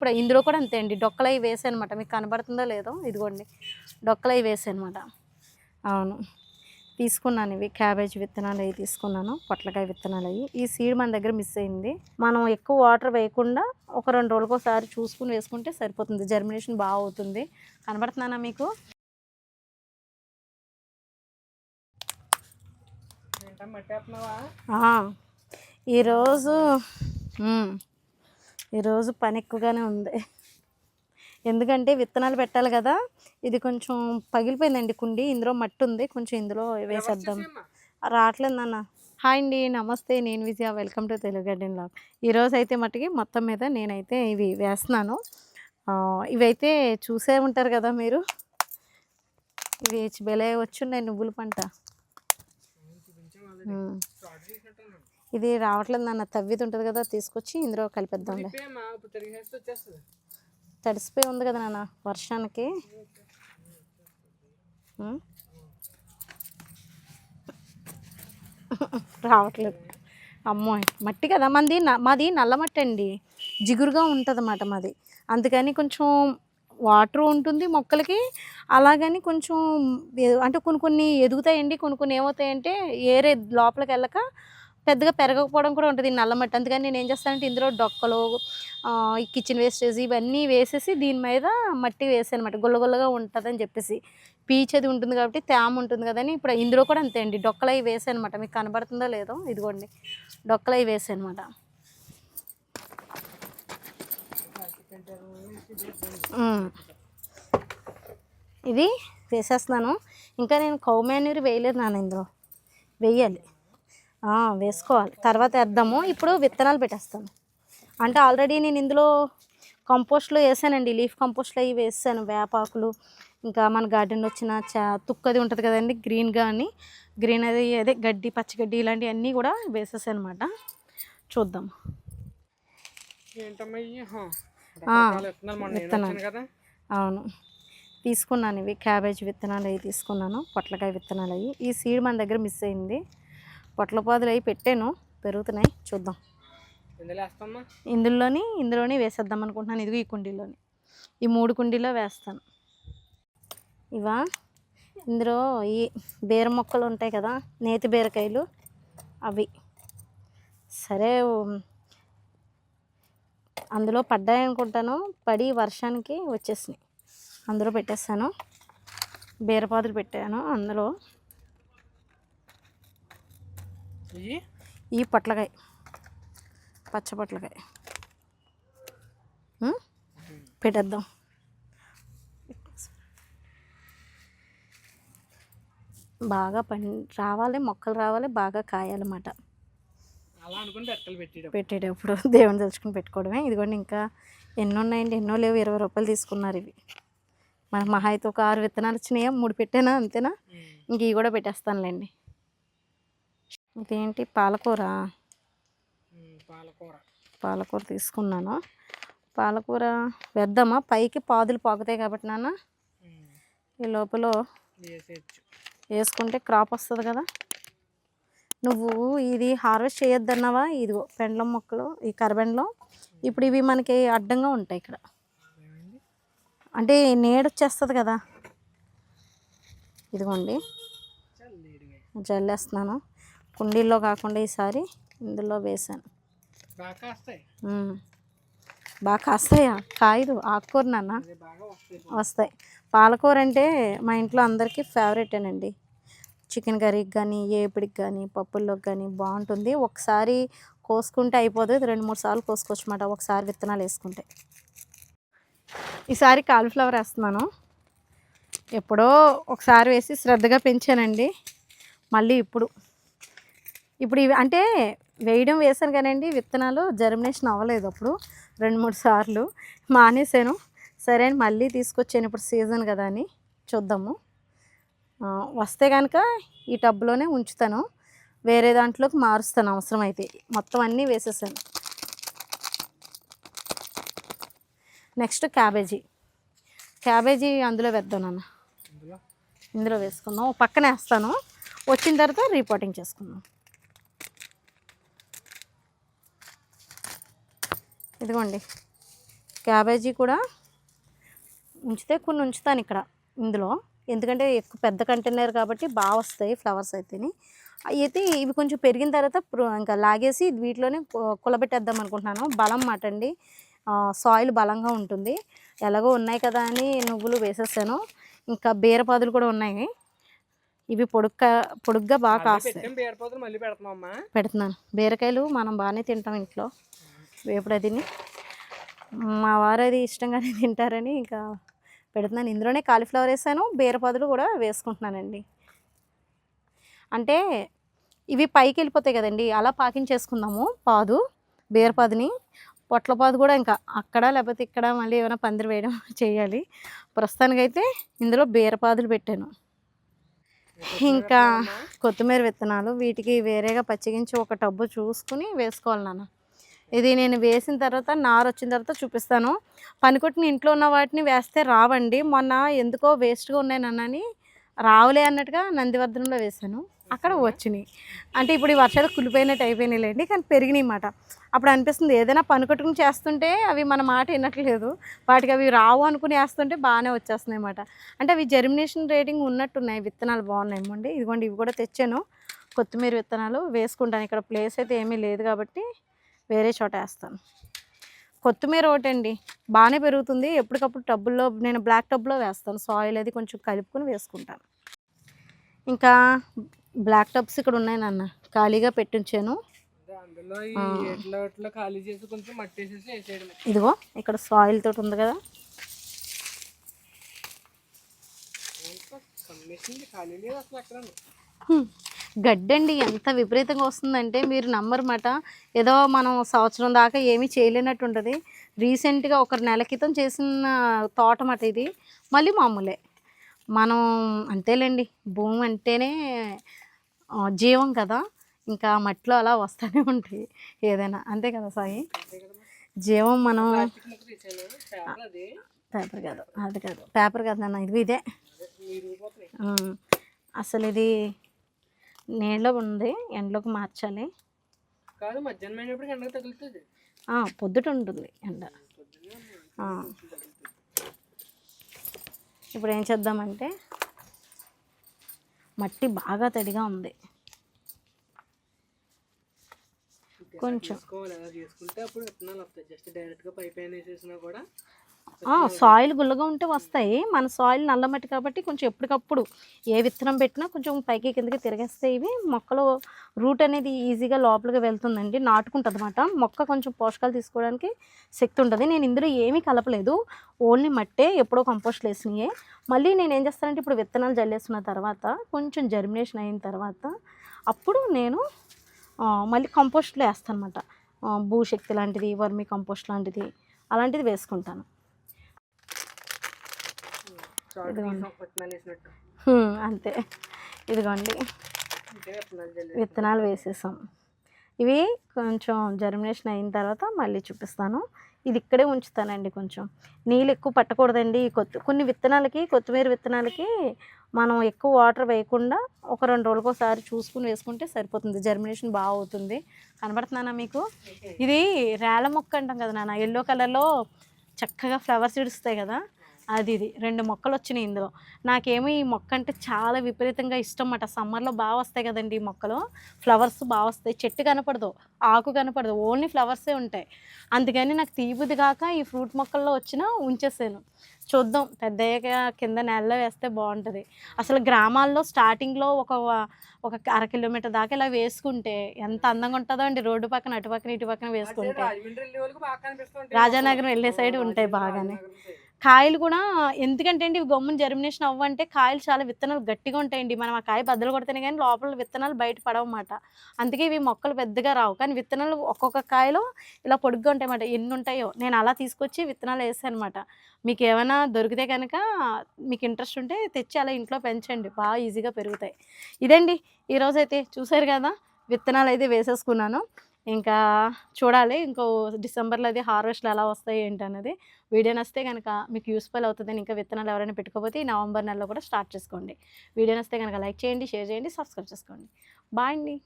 ఇప్పుడు ఇందులో కూడా అంతే అండి. డొక్కలవి వేసాను అనమాట మీకు కనబడుతుందో లేదో ఇదిగోండి. డొక్కలవి వేసాను అనమాట అవును. తీసుకున్నాను ఇవి. క్యాబేజ్ విత్తనాలు అవి తీసుకున్నాను. పొట్లకాయ విత్తనాలు అవి ఈ సీడ్ మన దగ్గర మిస్ అయింది. మనం ఎక్కువ వాటర్ వేయకుండా ఒక రెండు రోజులకు ఒకసారి చూసుకుని వేసుకుంటే సరిపోతుంది. జర్మినేషన్ బాగా అవుతుంది. కనబడుతున్నానా మీకు? ఈరోజు. ఈరోజు పని ఎక్కువగానే ఉంది. ఎందుకంటే విత్తనాలు పెట్టాలి కదా ఇది కొంచెం పగిలిపోయిందండి కుండి ఇందులో మట్టి ఉంది కొంచెం ఇందులో వేసేద్దాం. రావట్లేదు నాన్న. హాయ్ అండి నమస్తే నేను Vijaya welcome to Telugu garden log. ఈరోజు అయితే మట్టుకి మొత్తం మీద నేనైతే ఇవి వేస్తున్నాను. ఇవైతే చూసే ఉంటారు కదా మీరు. ఇవి బెలే వచ్చున్నాయి నువ్వుల పంట. ఇది రావట్లేదు నాన్న తవ్విది ఉంటుంది కదా తీసుకొచ్చి ఇందులో కలిపేద్దాంలే. తడిసిపోయి ఉంది కదా నాన్న వర్షానికి. రావట్లేదు. అమ్మో మట్టి కదా మంది మాది నల్ల మట్టి అండి. జిగురుగా ఉంటుంది అన్నమాట మాది. అందుకని కొంచెం వాటర్ ఉంటుంది మొక్కలకి అలాగని కొంచెం అంటే కొన్ని కొన్ని ఎదుగుతాయండి కొన్ని కొన్ని ఏమవుతాయంటే ఏరే లోపలికి వెళ్ళక పెద్దగా పెరగకపోవడం కూడా ఉంటుంది నల్ల మట్టి. అందుకని నేను ఏం చేస్తానంటే ఇందులో డొక్కలు ఈ కిచెన్ వేస్టేజ్ ఇవన్నీ వేసేసి దీని మీద మట్టి వేసాను అనమాట గుల్లగుల్లగా ఉంటుందని చెప్పేసి. పీచ్ అది ఉంటుంది కాబట్టి తేమ ఉంటుంది కదని ఇప్పుడు ఇందులో కూడా అంతే అండి. డొక్కలు అవి వేసాను అనమాట మీకు కనబడుతుందో లేదో ఇదిగోండి. డొక్కలు అవి వేసాను అనమాట ఇది వేసేస్తున్నాను. ఇంకా నేను కౌ వేయలేదు నాన్న ఇందులో. వేయాలి. వేసుకోవాలి. తర్వాత వేద్దాము. ఇప్పుడు విత్తనాలు పెట్టేస్తాను. అంటే ఆల్రెడీ నేను ఇందులో కంపోస్ట్లో వేసానండి. లీఫ్ కంపోస్ట్లో అవి వేసాను. వేపాకులు ఇంకా మన గార్డెన్లో వచ్చిన చా తుక్కది ఉంటుంది కదండి గ్రీన్ కానీ గ్రీన్ అది అదే గడ్డి పచ్చగడ్డి ఇలాంటివన్నీ కూడా వేసేసాను అనమాట చూద్దాం విత్తనాలు అవును. తీసుకున్నాను ఇవి. క్యాబేజ్ విత్తనాలు అవి తీసుకున్నాను. పొట్లకాయ విత్తనాలు అవి. ఈ సీడ్ మన దగ్గర మిస్ అయింది. పొట్లపాదులు అవి పెట్టాను. పెరుగుతున్నాయి. చూద్దాం. ఇందులోని ఇందులోని వేసేద్దాం అనుకుంటున్నాను. ఇదిగో ఈ కుండీలోని. ఈ మూడు కుండీలో వేస్తాను. ఇవా? ఇందులో ఈ బీర మొక్కలు ఉంటాయి కదా నేతి బీరకాయలు అవి. సరే అందులో పడ్డాయి అనుకుంటాను. పడి వర్షానికి వచ్చేసినాయి. అందులో పెట్టేస్తాను. బీరపాదులు పెట్టాను అందులో. ఈ పొట్లకాయ. పచ్చ పొట్లకాయ. పెట్టేద్దాం. బాగా పని రావాలి మొక్కలు రావాలి బాగా కాయాలన్నమాట. పెట్టేటప్పుడు దేవుని తలుచుకుని పెట్టుకోవడమే. ఇదిగోండి ఇంకా ఎన్నో ఉన్నాయండి ఎన్నో లేవు ఇరవై రూపాయలు తీసుకున్నారు ఇవి. మన మహా అయితే ఒక ఆరు విత్తనాలు వచ్చినాయా? మూడు పెట్టానా? అంతేనా? ఇంక ఇవి కూడా పెట్టేస్తానులేండి. ఇదేంటి? పాలకూర. పాలకూర. పాలకూర తీసుకున్నాను. పాలకూర వేద్దామా? పైకి పాదులు పాకుతాయి కాబట్టి నాన్న. ఈ లోపల వేసుకుంటే క్రాప్ వస్తుంది కదా. నువ్వు ఇది హార్వెస్ట్ చేయొద్దన్నావా? ఇదిగో పెండ్లం మొక్కలు ఈ కరబెండ్లో. ఇప్పుడు ఇవి మనకి అడ్డంగా ఉంటాయి ఇక్కడ. అంటే నీడ వచ్చేస్తుంది కదా. ఇదిగోండి. జల్లేస్తున్నాను. కుండీల్లో కాకుండా ఈసారి ఇందులో వేసాను బాగా కాస్తాయి? కాయదు ఆకుకూర నాన్న? వస్తాయి పాలకూర అంటే మా ఇంట్లో అందరికీ ఫేవరెటేనండి చికెన్ కర్రీకి కానీ ఏపిడికి కానీ పప్పుల్లోకి కానీ బాగుంటుంది. ఒకసారి కోసుకుంటే అయిపోదు. ఇది రెండు మూడు సార్లు కోసుకోవచ్చు అన్నమాట. ఒకసారి విత్తనాలు వేసుకుంటే. ఈసారి కాలీఫ్లవర్ వేస్తున్నాను. ఎప్పుడో ఒకసారి వేసి శ్రద్ధగా పెంచానండి. మళ్ళీ ఇప్పుడు. ఇప్పుడు ఇవి అంటే వేయడం వేసాను కానండి విత్తనాలు జర్మినేషన్ అవ్వలేదు అప్పుడు రెండు మూడు సార్లు మానేశాను. సరే అని మళ్ళీ తీసుకొచ్చాను ఇప్పుడు సీజన్ కదా అని చూద్దాము. వస్తే కనుక ఈ టబ్లోనే ఉంచుతాను. వేరే దాంట్లోకి మారుస్తాను అవసరం అయితే మొత్తం అన్నీ వేసేసాను. Next cabbage. క్యాబేజీ అందులో వేద్దాం నాన్న. ఇందులో? వేసుకుందాం. పక్కన వేస్తాను. వచ్చిన తర్వాత రిపోర్టింగ్ చేసుకుందాం. ఇదిగోండి. క్యాబేజీ కూడా ఉంచితే కొన్ని ఉంచుతాను ఇక్కడ ఇందులో. ఎందుకంటే ఎక్కువ పెద్ద కంటైనర్ కాబట్టి బాగా వస్తాయి ఫ్లవర్స్ అయితేని. అయితే ఇవి కొంచెం పెరిగిన తర్వాత ఇంకా లాగేసి వీటిలోనే కులబెట్టేద్దాం అనుకుంటున్నాను. బలం మాట అండి సాయిల్ బలంగా ఉంటుంది. ఎలాగో ఉన్నాయి కదా అని నువ్వులు వేసేసాను. ఇంకా బీరపాదులు కూడా ఉన్నాయి. ఇవి పొడుక్క పొడుగ్గా బాగా కాస్తాయి. పెడుతున్నాను. బీరకాయలు మనం బాగానే తింటాం ఇంట్లో. వేపుడు తిని. మా వారు అది ఇష్టంగానే తింటారని ఇంకా పెడుతున్నాను. ఇందులోనే కాలీఫ్లవర్ వేసాను బీరపాదులు కూడా వేసుకుంటున్నానండి. అంటే ఇవి పైకి వెళ్ళిపోతాయి కదండి అలా పాకించేసుకుందాము పాదు బీరపాదుని పొట్లపాదు కూడా ఇంకా అక్కడ లేకపోతే ఇక్కడ మళ్ళీ ఏమైనా పందిరి వేయడం చేయాలి. ప్రస్తుతానికైతే ఇందులో బీరపాదులు పెట్టాను. ఇంకా కొత్తిమీర విత్తనాలు వీటికి వేరేగా పచ్చిగించి ఒక టబ్బు చూసుకుని వేసుకోవాలి నాన్న. ఇది నేను వేసిన తర్వాత నారు వచ్చిన తర్వాత చూపిస్తాను. పనికొట్టిన ఇంట్లో ఉన్న వాటిని వేస్తే రావండి. మొన్న ఎందుకో వేస్ట్గా ఉన్నాయి నాన్న అని రావులే అన్నట్టుగా నందివర్ధనంలో వేశాను. అక్కడ వచ్చినాయి. అంటే ఇప్పుడు ఈ వర్షాలు కులిపోయినట్టు అయిపోయినాయి లేండి కానీ పెరిగినాయి మాట అప్పుడు అనిపిస్తుంది ఏదైనా పనికొట్టుకుని చేస్తుంటే అవి మన మాట వినట్లేదు. వాటికి అవి రావు అనుకుని వేస్తుంటే బాగానే వచ్చేస్తున్నాయి అన్నమాట. అంటే అవి జర్మినేషన్ రేటింగ్ ఉన్నట్టున్నాయి విత్తనాలు బాగున్నాయి ఇదిగోండి ఇవి కూడా తెచ్చాను. కొత్తిమీర విత్తనాలు వేసుకుంటాను. ఇక్కడ ప్లేస్ అయితే ఏమీ లేదు కాబట్టి వేరే చోట వేస్తాను. కొత్తిమీర ఒకటండి బాగానే పెరుగుతుంది. ఎప్పటికప్పుడు టబ్బుల్లో నేను బ్లాక్ టబ్లో వేస్తాను. సాయిల్ అది కొంచెం కలుపుకొని వేసుకుంటాను. ఇంకా బ్లాక్ టబ్స్ ఇక్కడ ఉన్నాయి నాన్న. ఖాళీగా పెట్టించాను. ఇదిగో ఇక్కడ సాయిల్ తోటి ఉంది కదా. ఖాళీ లేదు అసలు. గడ్డండి ఎంత విపరీతంగా వస్తుందంటే మీరు నమ్మరమాట. ఏదో మనం సంవత్సరం దాకా ఏమీ చేయలేనట్టు ఉంటుంది రీసెంట్గా ఒక నెల క్రితం చేసిన తోట మాట ఇది మళ్ళీ మామూలే. మనం అంతేలేండి భూమి అంటేనే జీవం కదా. ఇంకా మట్టిలో అలా వస్తూనే ఉంటాయి ఏదైనా. అంతే కదా సాయి? జీవం మనం పేపర్ కాదు అది కాదు. పేపర్ కాదు నాన్న ఇది ఇదే. అసలు ఇది నీళ్ళలో ఉంది ఎండలోకి మార్చాలి. కాదు మధ్యాహ్నం ఎండకు తగులుతుంది. పొద్దుట ఉంటుంది ఎండ. ఇప్పుడు ఏం చేద్దామంటే మట్టి బాగా తడిగా ఉంది. కొంచెం. సాయిల్ గుల్లగా ఉంటే వస్తాయి. మన సాయిల్ నల్లమట్టి కాబట్టి కొంచెం ఎప్పటికప్పుడు ఏ విత్తనం పెట్టినా కొంచెం పైకి కిందకి తిరిగేస్తే ఇవి మొక్కలు రూట్ అనేది ఈజీగా లోపలికి వెళ్తుందండి. నాటుకుంటుంది అనమాట మొక్క కొంచెం పోషకాలు తీసుకోవడానికి శక్తి ఉంటుంది. నేను ఇందులో ఏమీ కలపలేదు. ఓన్లీ మట్టే ఎప్పుడో కంపోస్ట్ వేసినాయే. మళ్ళీ నేను ఏం చేస్తానంటే ఇప్పుడు విత్తనాలు జల్లేసిన తర్వాత కొంచెం జర్మినేషన్ అయిన తర్వాత అప్పుడు నేను మళ్ళీ కంపోస్ట్లో వేస్తాను అనమాట భూశక్తి లాంటిది వర్మి కంపోస్ట్ లాంటిది అలాంటిది వేసుకుంటాను. అంతే. ఇదిగోండి. విత్తనాలు వేసేసాం. ఇవి కొంచెం జర్మినేషన్ అయిన తర్వాత మళ్ళీ చూపిస్తాను. ఇది ఇక్కడే ఉంచుతానండి కొంచెం. నీళ్ళు ఎక్కువ పట్టకూడదండి. కొత్త కొన్ని విత్తనాలకి కొత్తిమీర విత్తనాలకి మనం ఎక్కువ వాటర్ వేయకుండా ఒక రెండు రోజులకు ఒకసారి చూసుకుని వేసుకుంటే సరిపోతుంది. జర్మినేషన్ బాగా అవుతుంది. కనబడుతున్నానా మీకు? ఇది రేల మొక్క అంటాం కదా నాన్న. ఎల్లో కలర్లో చక్కగా ఫ్లవర్స్ ఇడుస్తాయి కదా. అది ఇది. రెండు మొక్కలు వచ్చినాయి ఇందులో. నాకేమో ఈ మొక్క అంటే చాలా విపరీతంగా ఇష్టం అన్నమాట సమ్మర్లో బాగా వస్తాయి కదండి ఈ మొక్కలు. ఫ్లవర్స్ బాగా వస్తాయి. చెట్టు కనపడదు. ఆకు కనపడదు. ఓన్లీ ఫ్లవర్సే ఉంటాయి. అందుకని నాకు తీబుది కాక ఈ ఫ్రూట్ మొక్కల్లో వచ్చిన ఉంచేసాను. చూద్దాం. పెద్దయ్యాక కింద నేలలో వేస్తే బాగుంటుంది. అసలు గ్రామాల్లో స్టార్టింగ్లో ఒక ఒక అర కిలోమీటర్ దాకా ఇలా వేసుకుంటే ఎంత అందంగా ఉంటుందో అండి. రోడ్డు పక్కన అటు పక్కన ఇటు పక్కన వేసుకుంటే. రాజానగరం వెళ్ళే సైడ్ ఉంటాయి బాగానే. కాయలు కూడా ఎందుకంటే అండి గమ్మున జర్మినేషన్ అవ్వంటే కాయలు చాలా విత్తనాలు గట్టిగా ఉంటాయండి. మనం ఆ కాయ బద్దలు కొడితేనే కానీ లోపల విత్తనాలు బయట పడవన్నమాట అందుకే ఇవి మొక్కలు పెద్దగా రావు. కానీ విత్తనాలు ఒక్కొక్క కాయలో ఇలా పొడుగ్గా ఉంటాయన్నమాట. ఎన్ని ఉంటాయో. నేను అలా తీసుకొచ్చి విత్తనాలు వేసాను అనమాట మీకు ఏమైనా దొరికితే కనుక మీకు ఇంట్రెస్ట్ ఉంటే తెచ్చి అలా ఇంట్లో పెంచండి. బాగా ఈజీగా పెరుగుతాయి. ఇదండి. ఈరోజైతే చూసారు కదా విత్తనాలు అయితే వేసేసుకున్నాను. ఇంకా చూడాలి. ఇంకో డిసెంబర్లో అది హార్వెస్ట్లు ఎలా వస్తాయి ఏంటి అనేది వీడియో నస్తే కనుక మీకు యూస్ఫుల్ అవుతుందని ఇంకా విత్తనాలు ఎవరైనా పెట్టుకోకపోతే ఈ నవంబర్ నెలలో కూడా స్టార్ట్ చేసుకోండి. వీడియో నస్తే కనుక లైక్ చేయండి షేర్ చేయండి సబ్స్క్రైబ్ చేసుకోండి. బాయ్ అండి.